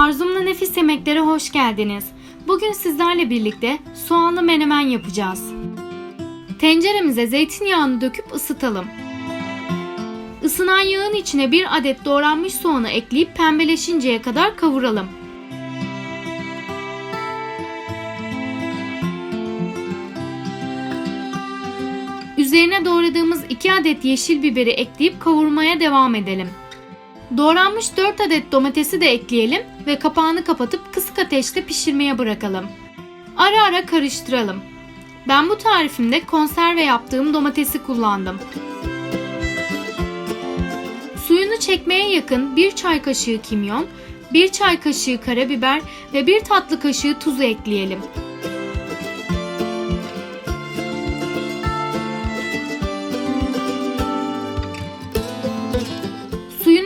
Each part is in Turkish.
Arzumla Nefis Yemeklere hoş geldiniz. Bugün sizlerle birlikte soğanlı menemen yapacağız. Tenceremize zeytinyağını döküp ısıtalım. Isınan yağın içine bir adet doğranmış soğanı ekleyip pembeleşinceye kadar kavuralım. Üzerine doğradığımız 2 adet yeşil biberi ekleyip kavurmaya devam edelim. Doğranmış 4 adet domatesi de ekleyelim ve kapağını kapatıp kısık ateşte pişirmeye bırakalım. Ara ara karıştıralım. Ben bu tarifimde konserve yaptığım domatesi kullandım. Suyunu çekmeye yakın 1 çay kaşığı kimyon, 1 çay kaşığı karabiber ve 1 tatlı kaşığı tuzu ekleyelim.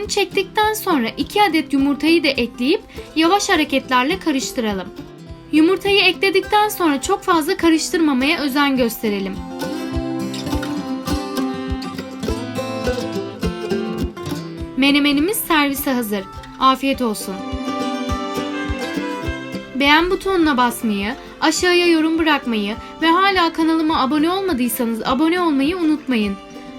Suyunu çektikten sonra 2 adet yumurtayı da ekleyip yavaş hareketlerle karıştıralım. Yumurtayı ekledikten sonra çok fazla karıştırmamaya özen gösterelim. Menemenimiz servise hazır. Afiyet olsun. Beğen butonuna basmayı, aşağıya yorum bırakmayı ve hala kanalıma abone olmadıysanız abone olmayı unutmayın.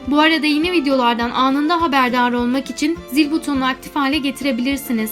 Bu arada yeni videolardan anında haberdar olmak için zil butonunu aktif hale getirebilirsiniz.